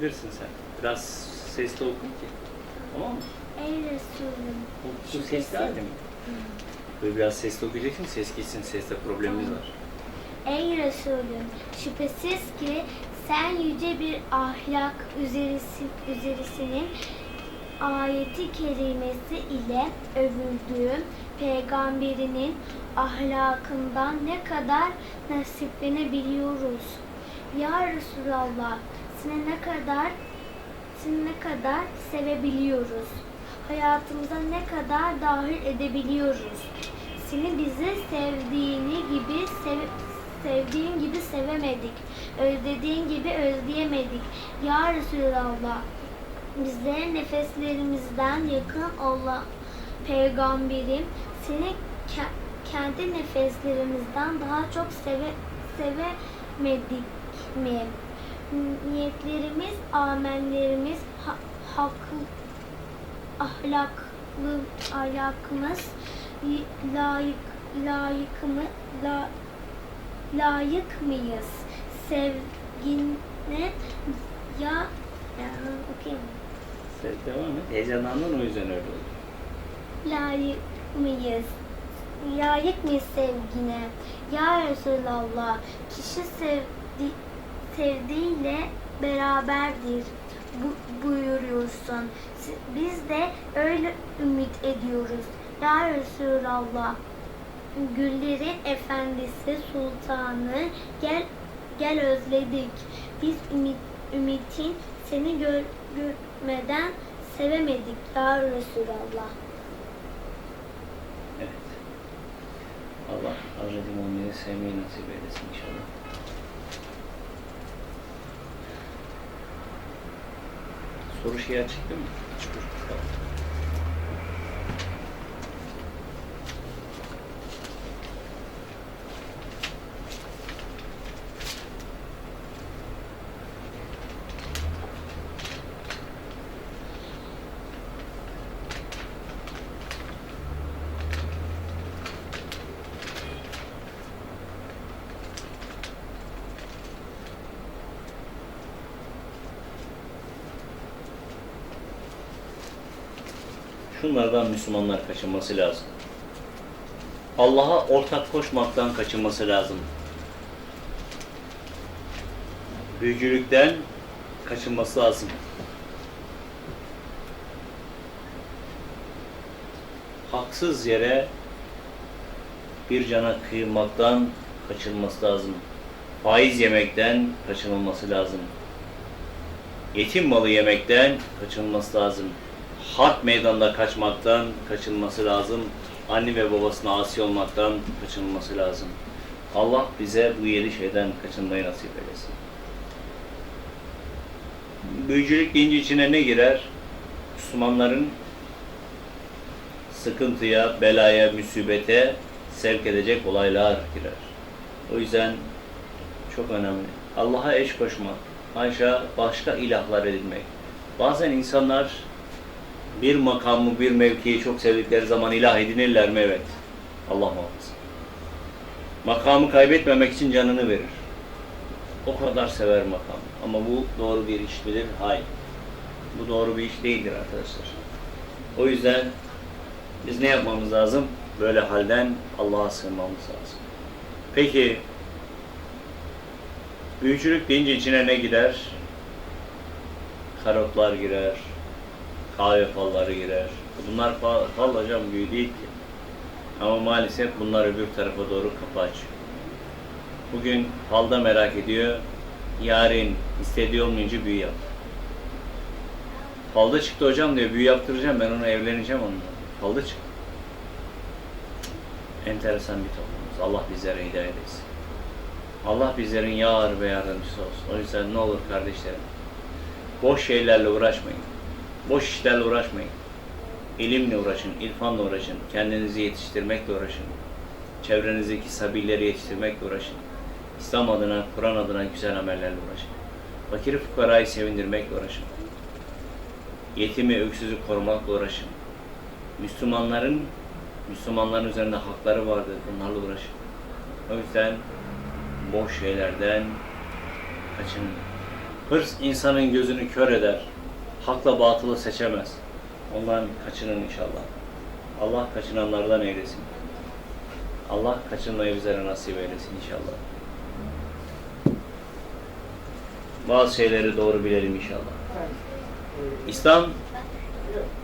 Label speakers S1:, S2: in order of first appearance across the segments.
S1: okuyabilirsin sen. Biraz sesli oku ki. Tamam mı?
S2: Ey Resulüm.
S1: Bu, bu sesli hali mi? Böyle biraz sesli okuyacaksın, ses gitsin, seste problemimiz var.
S2: Ey Resulüm, şüphesiz ki sen yüce bir ahlak üzerisi, üzerisinin ayeti kerimesi ile övüldüğün peygamberinin ahlakından ne kadar nasiplenebiliyoruz. Ya Resulallah, seni ne kadar seni ne kadar sevebiliyoruz. Hayatımıza ne kadar dahil edebiliyoruz. Seni bizi sevdiğini gibi sev- sevdiğin gibi sevemedik. Özlediğin gibi özleyemedik. Ya Resulallah bizlere nefeslerimizden yakın olan peygamberim seni ke- kendi nefeslerimizden daha çok seve sevemedik mi? Niyetlerimiz, amenlerimiz, ha- haklı ahlaklı ahlakımız layık layık mı la, layık mıyız sevgine ya ya okuyayım
S1: devam et. Heyecanlandın o yüzden öyle oldu.
S2: layık mıyız layık mıyız sevgine ya Resulallah kişi sevdi, sevdiğiyle beraberdir bu, buyuruyorsun biz de öyle ümit ediyoruz ya Resulallah güllerin efendisi sultanı gel gel özledik biz ümit, ümitin seni gör, görmeden sevemedik ya Resulallah
S1: Evet. Allah Hazreti Muhammed'i sevmeyi nasip eylesin inşallah. Soru şeyi açık değil mi? Tamam. Şunlardan Müslümanlar kaçınması lazım. Allah'a ortak koşmaktan kaçınması lazım. Büyücülükten kaçınması lazım. Haksız yere bir cana kıymaktan kaçınması lazım. Faiz yemekten kaçınılması lazım. Yetim malı yemekten kaçınılması lazım. Harp meydanında kaçmaktan kaçınılması lazım. Anne ve babasına asi olmaktan kaçınılması lazım. Allah bize bu yedi şeyden kaçınmayı nasip eylesin. Büyücülük deyince içine ne girer? Müslümanların sıkıntıya, belaya, musibete sevk edecek olaylar girer. O yüzden çok önemli. Allah'a eş koşmak, haşa başka ilahlar edinmek. Bazen insanlar bir makamı, bir mevkiyi çok sevdikleri zaman ilah edinirler mi? Evet. Allah muhafaza. Makamı kaybetmemek için canını verir. O kadar sever makamı. Ama bu doğru bir iş midir? Hayır. Bu doğru bir iş değildir arkadaşlar. O yüzden biz ne yapmamız lazım? Böyle halden Allah'a sığınmamız lazım. Peki büyücülük deyince içine ne girer? Karotlar girer, kahve falları girer. Bunlar fal, hocam büyü değil ki. Ama maalesef bunlar öbür tarafa doğru kapı açıyor. Bugün falda merak ediyor, yarın istediği olmayınca büyü yap. Falda çıktı hocam diyor, büyü yaptıracağım ben ona evleneceğim onunla. Falda çıktı. Enteresan bir toplumuz. Allah bizlere hidayet etsin. Allah bizlerin yar ve yardımcısı olsun. O yüzden ne olur kardeşlerim, boş şeylerle uğraşmayın. Boş işlerle uğraşmayın. İlimle uğraşın, irfanla uğraşın, kendinizi yetiştirmekle uğraşın. Çevrenizdeki sabilleri yetiştirmekle uğraşın. İslam adına, Kur'an adına güzel amellerle uğraşın. Fakiri fukarayı sevindirmekle uğraşın. Yetimi, öksüzü korumakla uğraşın. Müslümanların Müslümanların üzerinde hakları vardır. Bunlarla uğraşın. O yüzden boş şeylerden kaçının. Hırs insanın gözünü kör eder. Hakla batılı seçemez. Ondan kaçının inşallah. Allah kaçınanlardan eylesin. Allah kaçınmayı bizlere nasip eylesin inşallah. Bazı şeyleri doğru bilelim inşallah. İslam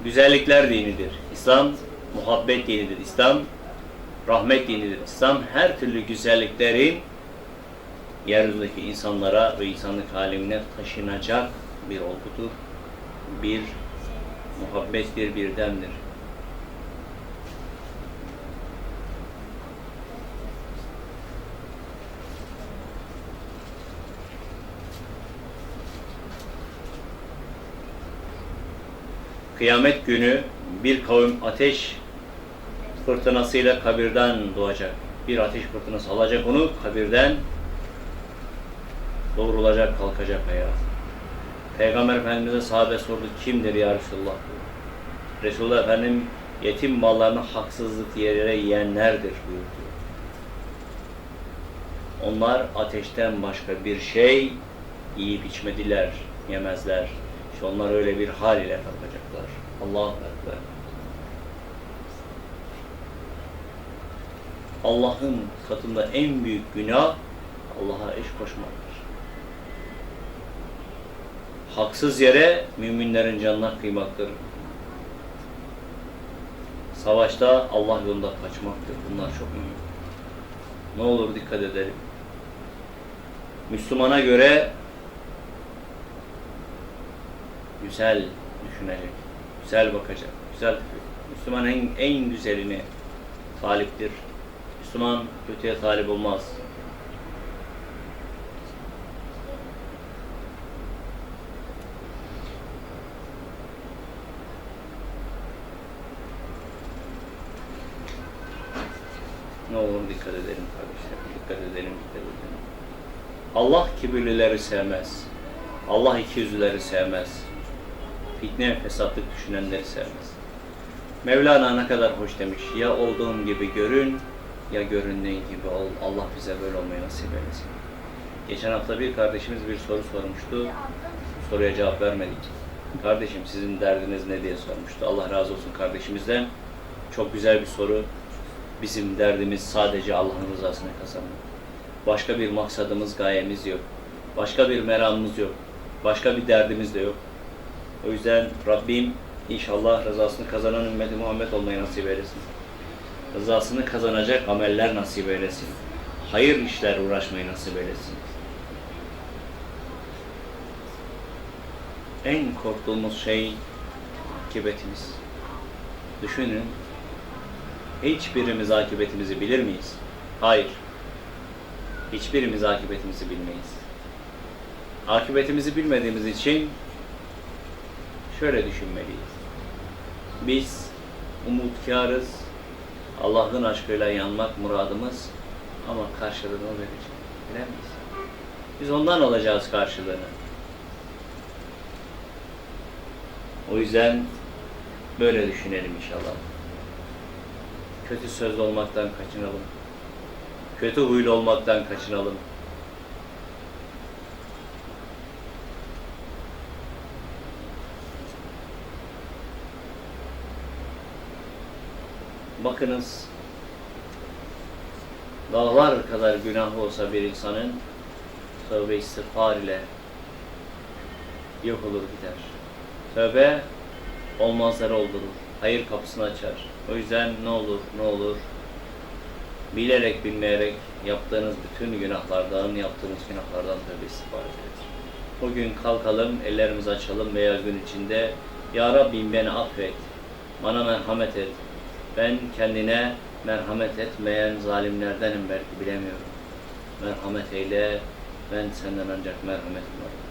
S1: güzellikler dinidir. İslam muhabbet dinidir. İslam rahmet dinidir. İslam her türlü güzelliklerin yeryüzündeki insanlara ve insanlık alemine taşınacak bir olgudur. Bir muhabbettir, bir demdir. Kıyamet günü bir kavim ateş fırtınasıyla kabirden doğacak. Bir ateş fırtınası alacak onu kabirden doğrulacak, kalkacak ayağa. Peygamber Efendimiz'e sahabe sordu, kimdir ya Resulullah? Resulullah Efendim, yetim mallarını haksızlık yere yiyenlerdir buyurdu. Onlar ateşten başka bir şey yiyip içmediler, yemezler. İşte onlar öyle bir hal ile kalkacaklar. Allahu Ekber. Allah'ın katında en büyük günah Allah'a eş koşmaktır. Haksız yere müminlerin canına kıymaktır. Savaşta Allah yolunda kaçmaktır. Bunlar çok mühim. Ne olur dikkat edelim. Müslümana göre güzel düşünecek, güzel bakacak, güzel Müslüman en, en güzeline taliptir. Müslüman kötüye talip olmaz. Ne olur dikkat edelim kardeşlerim, dikkat edelim, dikkat edelim. Allah kibirlileri sevmez. Allah ikiyüzlüleri sevmez. Fitne, fesatlık düşünenleri sevmez. Mevlana ne kadar hoş demiş. Ya olduğun gibi görün, ya göründüğün gibi ol. Allah bize böyle olmayı nasip eylesin. Geçen hafta bir kardeşimiz bir soru sormuştu. Soruya cevap vermedik. Kardeşim sizin derdiniz ne diye sormuştu. Allah razı olsun kardeşimizden. Çok güzel bir soru. Bizim derdimiz sadece Allah'ın rızasını kazanmak. Başka bir maksadımız, gayemiz yok. Başka bir meramımız yok. Başka bir derdimiz de yok. O yüzden Rabbim inşallah rızasını kazanan ümmeti Muhammed olmayı nasip eylesin. Rızasını kazanacak ameller nasip eylesin. Hayır işler uğraşmayı nasip eylesin. En korktuğumuz şey akıbetimiz. Düşünün, hiçbirimiz akıbetimizi bilir miyiz? Hayır. Hiçbirimiz akıbetimizi bilmeyiz. Akıbetimizi bilmediğimiz için şöyle düşünmeliyiz. Biz umutkarız. Allah'ın aşkıyla yanmak muradımız ama karşılığını verecek. Bilemeyiz. Biz ondan alacağız karşılığını. O yüzden böyle düşünelim inşallah. Kötü sözlü olmaktan kaçınalım. Kötü huylu olmaktan kaçınalım. Bakınız, dağlar kadar günah olsa bir insanın tövbe istiğfar ile yok olur gider. Tövbe olmazları oldurur. Hayır kapısını açar. O yüzden ne olur ne olur bilerek bilmeyerek yaptığınız bütün günahlardan, yaptığınız günahlardan tövbe istiğfar ederiz. Bugün kalkalım, ellerimizi açalım veya gün içinde Ya Rabbim beni affet, bana merhamet et. Ben kendine merhamet etmeyen zalimlerdenim belki bilemiyorum. Merhamet eyle, ben senden ancak merhamet umarım.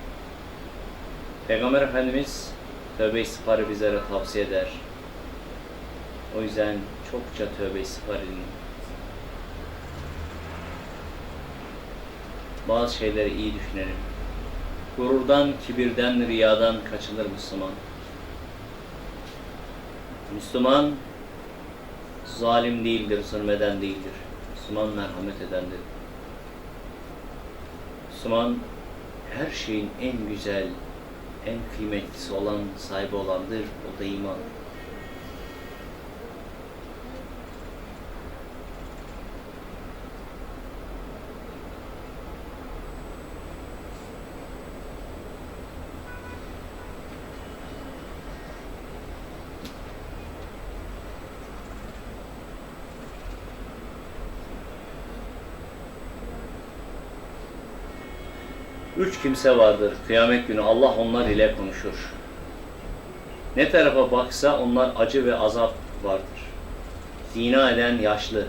S1: Peygamber Efendimiz tövbe istiğfarı bizlere tavsiye eder. O yüzden çokça tövbe istiğfar edin. Bazı şeyleri iyi düşünelim. Gururdan, kibirden, riyadan kaçınır Müslüman. Müslüman zalim değildir, zulmeden değildir. Müslüman merhamet edendir. Müslüman her şeyin en güzel, en kıymetlisi olan, sahibi olandır. O da iman. Üç kimse vardır. Kıyamet günü Allah onlar ile konuşur. Ne tarafa baksa onlar acı ve azap vardır. Zina eden yaşlı.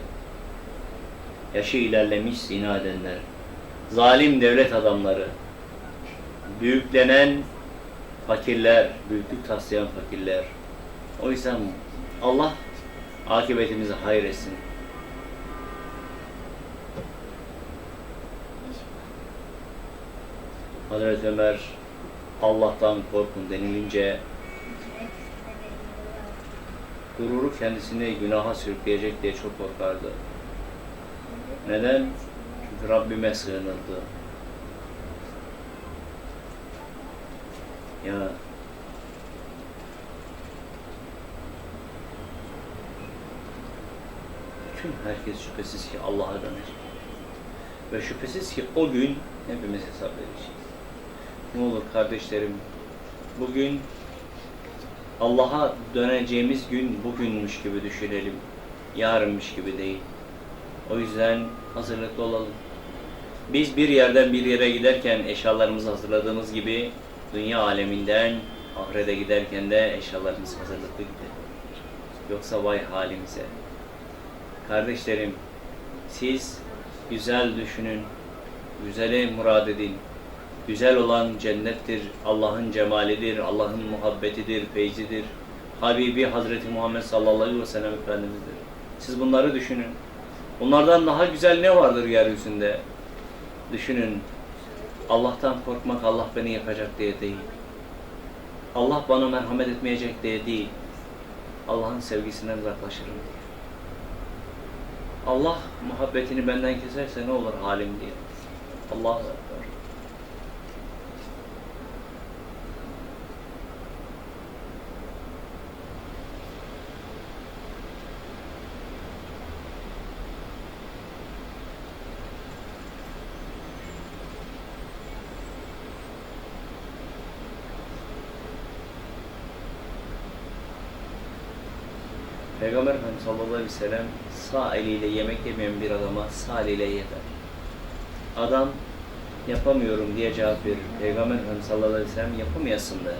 S1: Yaşı ilerlemiş zina edenler. Zalim devlet adamları. Büyüklenen fakirler, büyüklük taslayan fakirler. O yüzden Allah akıbetimizi hayır Hazreti Ömer Allah'tan korkun denilince gururu kendisini günaha sürükleyecek diye çok korkardı. Neden? Çünkü Rabbime sığınırdı. Ya bütün herkes şüphesiz ki Allah'a dönecek. Ve şüphesiz ki o gün hepimiz hesap vereceğiz. Ne olur kardeşlerim, bugün Allah'a döneceğimiz gün bugünmüş gibi düşünelim. Yarınmış gibi değil. O yüzden hazırlıklı olalım. Biz bir yerden bir yere giderken eşyalarımızı hazırladığımız gibi dünya aleminden ahirete giderken de eşyalarımız hazırlıklı gidelim. Yoksa vay halimize. Kardeşlerim, siz güzel düşünün, güzele murad edin. Güzel olan cennettir, Allah'ın cemalidir, Allah'ın muhabbetidir, feyzidir. Habibi Hazreti Muhammed sallallahu aleyhi ve sellem Efendimiz'dir. Siz bunları düşünün. Bunlardan daha güzel ne vardır yeryüzünde? Düşünün. Allah'tan korkmak Allah beni yakacak diye değil. Allah bana merhamet etmeyecek diye değil. Allah'ın sevgisinden uzaklaşırım diye. Allah muhabbetini benden keserse ne olur halim diye. Allahu Ekber. Peygamber Efendimiz sallallahu aleyhi ve sellem sağ eliyle yemek yemeyen bir adama sağ eliyle yeter. Adam yapamıyorum diye cevap verir. Peygamber Efendimiz sallallahu aleyhi ve sellem yapamayasın der.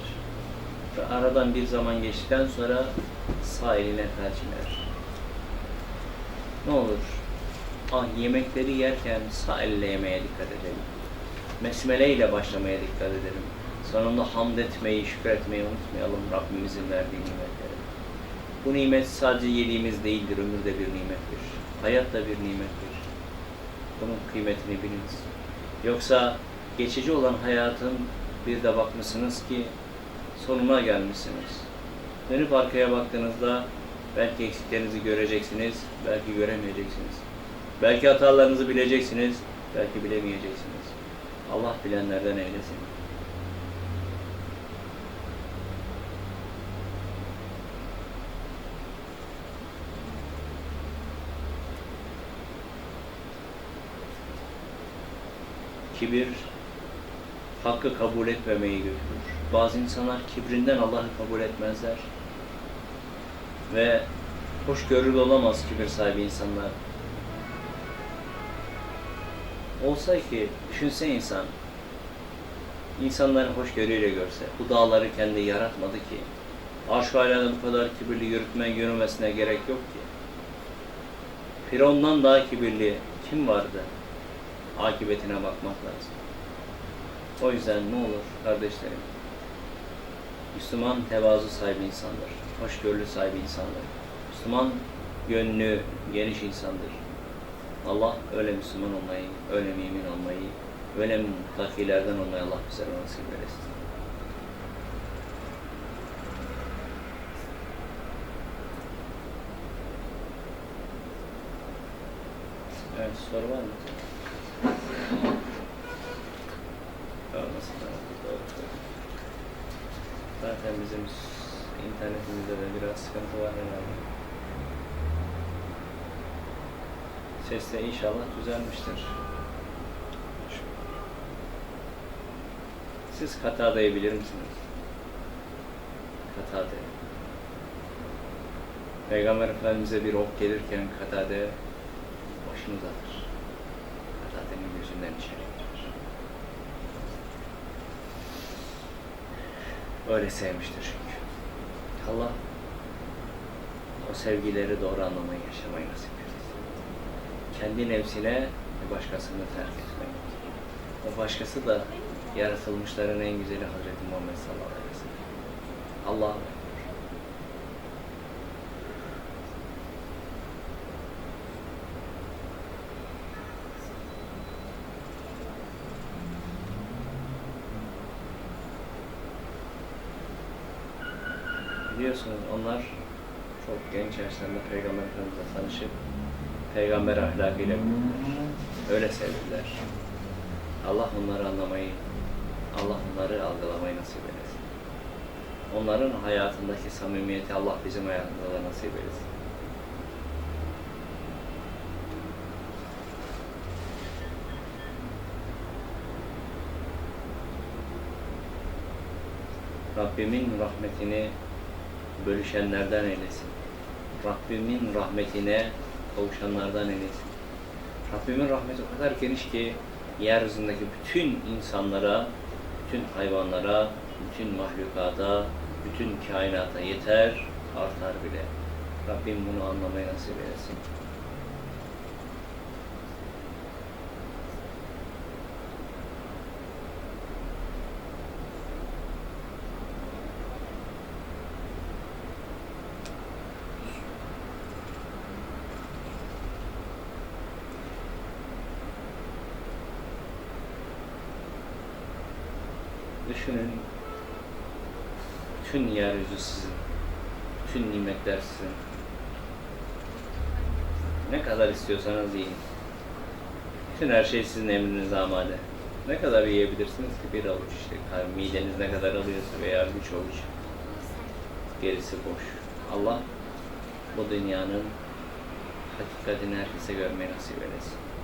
S1: Ve aradan bir zaman geçtikten sonra sağ eline tercih eder. Ne olur? Ah yemekleri yerken sağ elle yemeye dikkat edelim. Besmele ile başlamaya dikkat edelim. Sonunda hamd etmeyi, şükretmeyi unutmayalım Rabbimizin verdiği nimetleri. Bu nimet sadece yediğimiz değildir, ömürde bir nimettir. Hayat da bir nimettir. Bunun kıymetini biliniz. Yoksa geçici olan hayatın bir de bakmışsınız ki sonuna gelmişsiniz. Dönüp arkaya baktığınızda belki eksiklerinizi göreceksiniz, belki göremeyeceksiniz. Belki hatalarınızı bileceksiniz, belki bilemeyeceksiniz. Allah bilenlerden eylesin. Kibir hakkı kabul etmemeyi götürür. Bazı insanlar kibrinden Allah'ı kabul etmezler. Ve hoşgörülü olamaz kibir sahibi insanlar. Olsa ki düşünse insan, insanları hoşgörüyle görse, bu dağları kendi yaratmadı ki, alada bu kadar kibirli yürütme, yürümesine gerek yok ki. Firavundan daha kibirli kim vardı? Akıbetine bakmak lazım. O yüzden ne olur kardeşlerim, Müslüman tevazu sahibi insandır, hoşgörülü sahibi insandır. Müslüman gönlü geniş insandır. Allah öyle Müslüman olmayı, öyle mümin olmayı, öyle muttakilerden olmayı Allah bize nasip eylesin. Evet, soru var mı? Tamam. Zaten bizim internetimizde de biraz sıkıntı var herhalde. Ses de inşallah düzelmiştir. Siz Katada'yı bilir misiniz? Katade. Peygamber Efendimiz'e bir ok gelirken Katade başını uzatır. Katade'nin gözünden içeri. Öyle sevmiştir çünkü. Allah o sevgileri doğru anlamayı yaşamayı nasip etsin. Kendi nefsine bir başkasını terk etmek. O başkası da yaratılmışların en güzeli Hazreti Muhammed sallallahu aleyhi ve sellem. Allah'a Biliyorsunuz onlar çok genç yaşlarında Peygamber Efendimiz'le tanışıp Peygamber ahlakıyla. Öyle sevdiler. Allah onları anlamayı, Allah onları algılamayı nasip eylesin. Onların hayatındaki samimiyeti Allah bizim hayatımıza da nasip eylesin. Rabbimin rahmetini bölüşenlerden eylesin. Rabbimin rahmetine kavuşanlardan eylesin. Rabbimin rahmeti o kadar geniş ki yeryüzündeki bütün insanlara, bütün hayvanlara, bütün mahlukata, bütün kainata yeter, artar bile. Rabbim bunu anlamayı nasip eylesin. Düşünün, bütün yeryüzü sizin, bütün nimetler sizin. Ne kadar istiyorsanız yiyin. Bütün her şey sizin emrinize amade. Ne kadar yiyebilirsiniz ki bir avuç işte. Mideniz ne kadar alıyorsa veya üç avuç. Gerisi boş. Allah bu dünyanın hakikatini herkese görmeyi nasip eylesin.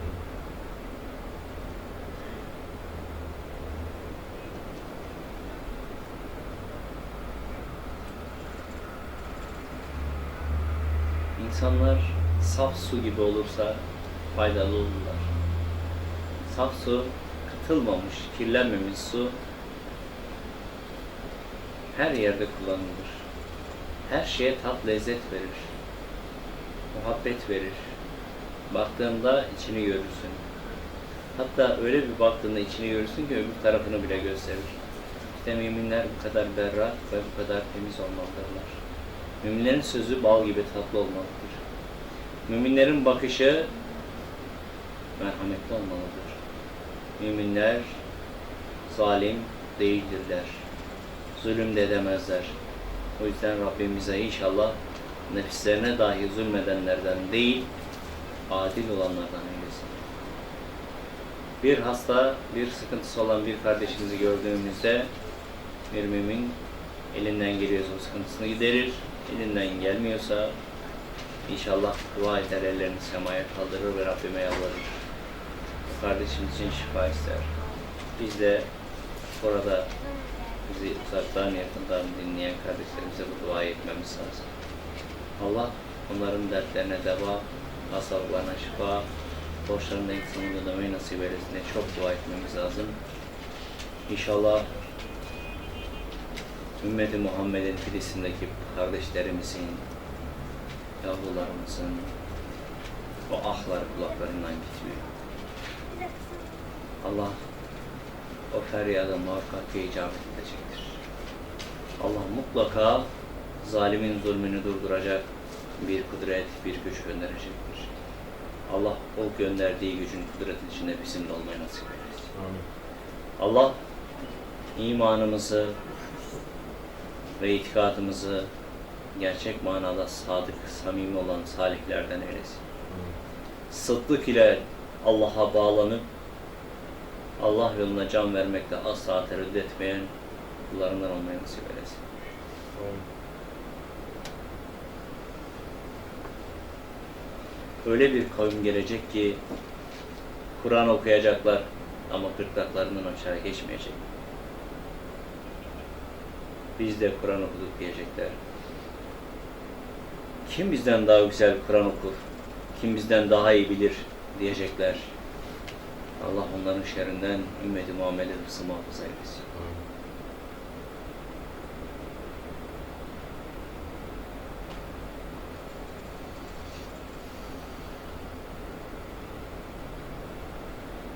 S1: İnsanlar saf su gibi olursa faydalı olurlar. Saf su, katılmamış, kirlenmemiş su her yerde kullanılır. Her şeye tat lezzet verir. Muhabbet verir. Baktığında içini görürsün. Hatta öyle bir baktığında içini görürsün ki öbür tarafını bile gösterir. İşte müminler bu kadar berrak ve bu kadar temiz olmalıdırlar. Müminlerin sözü bal gibi tatlı olmalıdır. Müminlerin bakışı merhametli olmalıdır. Müminler zalim değildirler. Zulüm de edemezler. O yüzden Rabbim bize inşallah nefislerine dahi zulmedenlerden değil, adil olanlardan eylesin. Bir hasta, bir sıkıntısı olan bir kardeşimizi gördüğümüzde bir mümin elinden geliyorsa sıkıntısını giderir. Elinden gelmiyorsa inşallah dua eder, ellerini semaya kaldırır ve Rabbime yalvarır. Kardeşimiz için şifa ister. Biz de orada bizi uzaktan yakından dinleyen kardeşlerimize bu duayı etmemiz lazım. Allah onların dertlerine deva, hastalıklarına şifa, borçlarının eksanını ödemeyi nasip eylesin diye çok dua etmemiz lazım. İnşallah ümmeti Muhammed'in Filistin'deki kardeşlerimizin, yavrularımızın o ahları kulaklarından gitmiyor. Allah o feryadı muhakkak icabet edecektir. Allah mutlaka zalimin zulmünü durduracak bir kudret, bir güç gönderecektir. Allah o gönderdiği gücün kudretin içinde bizimle olmayı nasip eylesin. Allah imanımızı ve itikadımızı gerçek manada sadık, samimi olan salihlerden eylesin. Sıddık ile Allah'a bağlanıp Allah yoluna can vermekte asla tereddüt etmeyen kullarından olmayı nasip eylesin. Öyle bir kavim gelecek ki Kur'an okuyacaklar ama gırtlaklarından aşağı geçmeyecek. Biz de Kur'an okuduk diyecekler. Kim bizden daha güzel Kur'an okur? Kim bizden daha iyi bilir diyecekler. Allah onların şerrinden ümmeti Muhammed'e hıfzı muhafaza eylesin.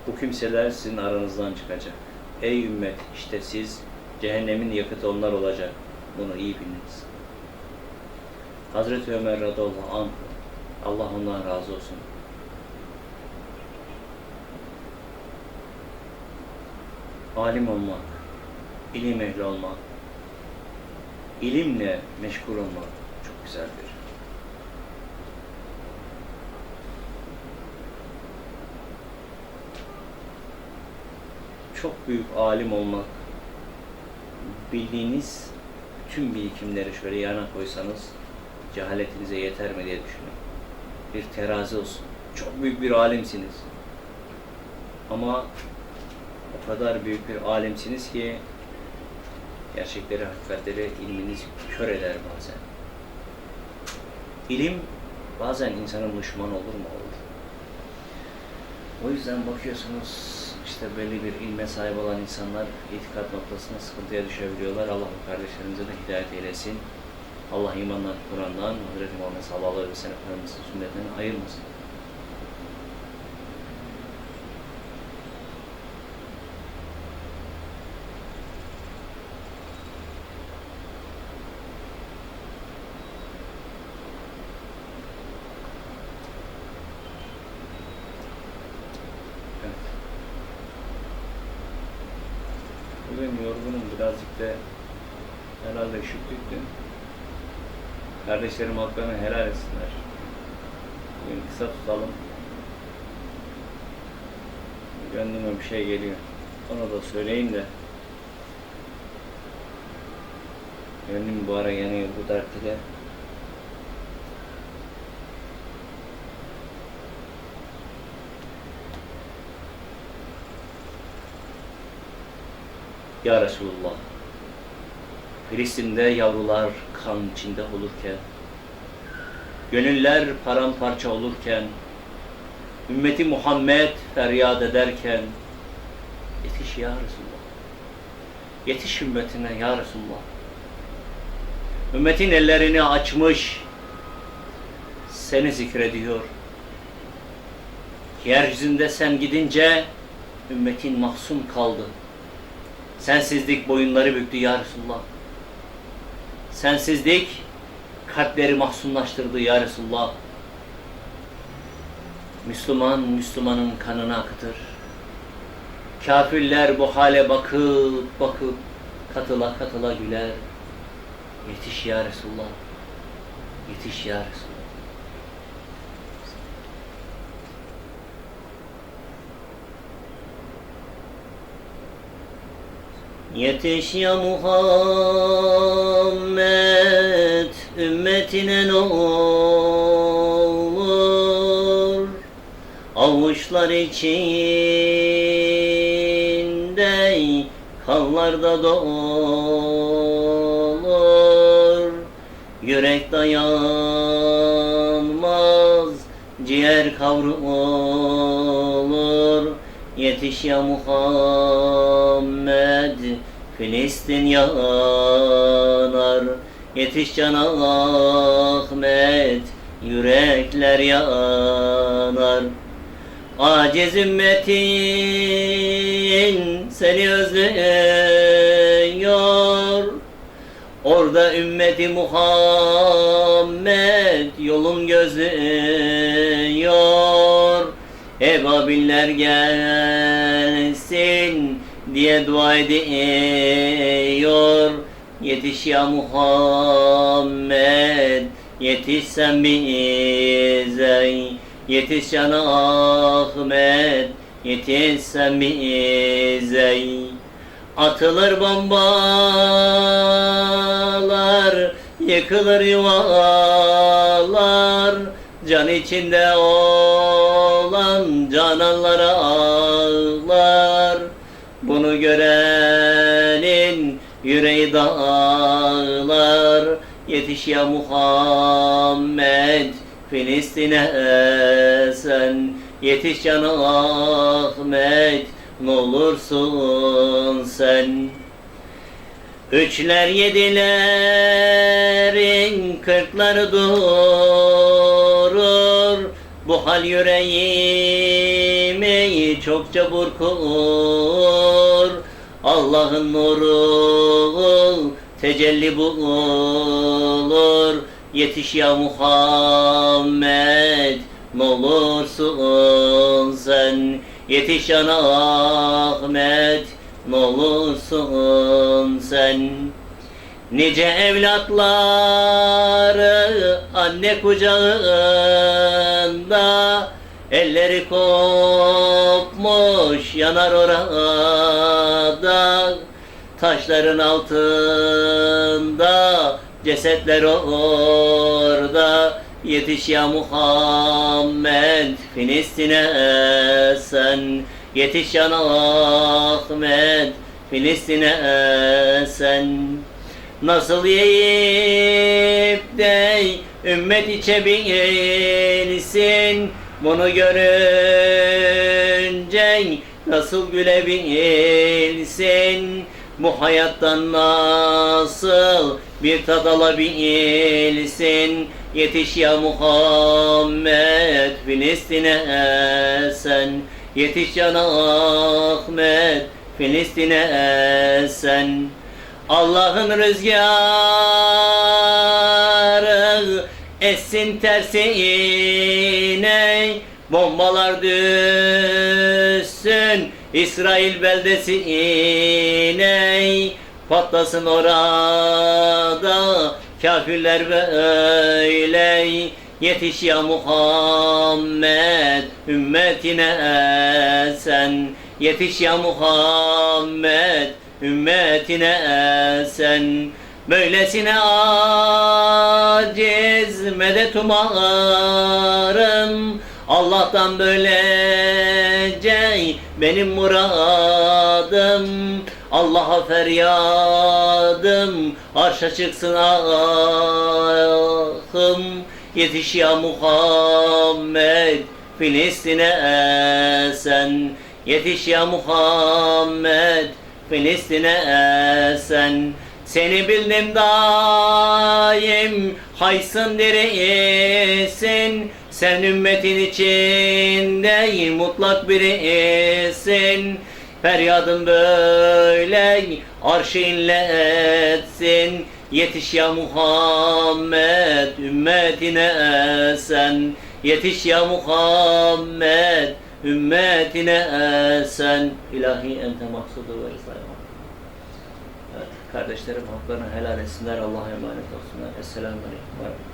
S1: Bu kimseler sizin aranızdan çıkacak. Ey ümmet işte siz cehennemin yakıtı onlar olacak. Bunu iyi biliniz. Hazreti Ömer radıyallahu anh Allah ondan razı olsun. Alim olmak, ilim ehli olmak, ilimle meşgul olmak çok güzeldir. Çok büyük alim olmak, bildiğiniz tüm birikimleri şöyle yana koysanız cehaletinize yeter mi diye düşünün. Bir terazi olsun. Çok büyük bir alimsiniz. Ama o kadar büyük bir alimsiniz ki gerçekleri, hakikatleri ilminiz kör eder bazen. İlim bazen insanın düşmanı olur mu? Olur. O yüzden bakıyorsunuz işte belli bir ilme sahip olan insanlar itikat noktasında sıkıntıya düşebiliyorlar. Allah bu kardeşlerimize de hidayet eylesin. Allah imandan, Kur'an'dan, Hazreti Muhammed sallallahu aleyhi ve sellem Efendimiz'in sünnetinden ayırmasın. Evet. Bugün yorgunum birazcık da herhalde üşüttük Kardeşlerim haklarını helal etsinler. Bugün kısa tutalım. Gönlüme bir şey geliyor. Onu da söyleyeyim de. Gönlüm bu ara yanıyor bu dert ile. Ya Resulullah. Filistin'de yavrular kan içinde olurken, gönüller paramparça olurken, ümmeti Muhammed feryat ederken, yetiş ya Resulullah. Yetiş ümmetine ya Resulullah. Ümmetin ellerini açmış, seni zikrediyor. Yeryüzünde sen gidince ümmetin mahzun kaldı. Sensizlik boyunları büktü ya Resulullah. Sensizlik kalpleri mahzunlaştırdı ya Resulullah. Müslüman Müslümanın kanını akıtır. Kafirler bu hale bakıp bakıp katıla katıla güler. Yetiş ya Resulullah. Yetiş ya Resulullah. Yetiş ya Muhammed ümmetine ne olur Avuçlar içinde kanlarda dolur. Yürek dayanmaz ciğer kavrulur. Yetiş ya Muhammed Filistin yanar Yetiş Can Ahmet Yürekler yanar. Aciz ümmetin seni özlüyor. Orada ümmeti Muhammed yolun gözlüyor. Ebabiller gelsin diye dua ediyor Yetiş ya Muhammed Yetiş sen bize. Yetiş Can Ahmet Yetiş sen bize. Atılır bombalar, yıkılır yuvalar, can içinde olan cananlara ağlar. Bunu görenin yüreği dağlar, yetiş ya Muhammed. Filistin'e sen, yetiş canı Ahmet ne olursun sen. Üçler yedilerin kırkları durur Bu hal yüreğimi çokça burkur Allah'ın nuru tecelli bulur Yetiş ya Muhammed ne olursun sen. Yetiş ya Ahmet ne olursun sen. Nice evlatları anne kucağında Elleri kopmuş yanar orada Taşların altında cesetler orada. Yetiş ya Muhammed Filistin'e sen. Yetiş ya Ahmet Filistin'e sen. Nasıl yiyip de ümmet içebilsin Bunu görünce nasıl gülebilsin Bu hayattan nasıl bir tad alabilsin Yetiş ya Muhammed Filistin'e sen. Yetiş ya Ahmet Filistin'e sen. Allah'ın rüzgarı essin tersine Bombalar düşsün İsrail beldesine Patlasın orada kafirler böyle Yetiş ya Muhammed ümmetine sen. Yetiş ya Muhammed ümmetine sen. Böylesine aciz medet umarım Allah'tan böylece benim muradım. Allah'a feryadım arşa çıksın ahım. Yetiş ya Muhammed Filistin'e sen. Yetiş ya Muhammed Filistin'e sen. Seni bildim daim haysın dirisin Sen ümmetin içinde mutlak birisin Feryadın böyle arşı inletsin Yetiş ya Muhammed ümmetine sen Yetiş ya Muhammed ümmetine sen ilahi ente maksudu ve rızayı Evet, kardeşlerim haklarını helal etsinler. Allah'a emanet olsunlar. Esselamu Aleyküm.